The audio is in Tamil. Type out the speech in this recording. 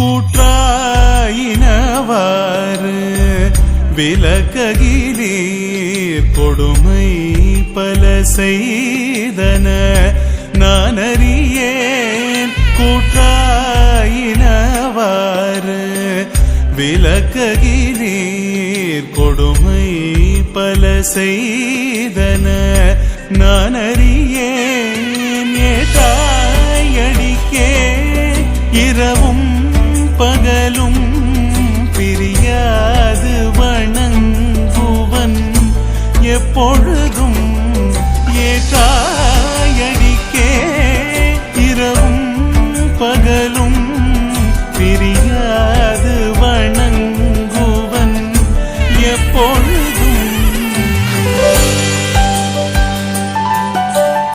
கூற்றாயினவாறு விலக்ககிலே கொடுமை பல செய்தன. நான் அறியேன் கூற்றாயினவாறு விலக்ககிலீர் கொடுமை பல செய்தன. நான் அறியேன் ஏட்டாயடிக்கே இரவும் பகலும் பிரியாது வணங்குவன். எப்பொழுதும் ஏகாயடிக்கே இரவும் பகலும் பிரியாது வணங்குவன். எப்பொழுதும்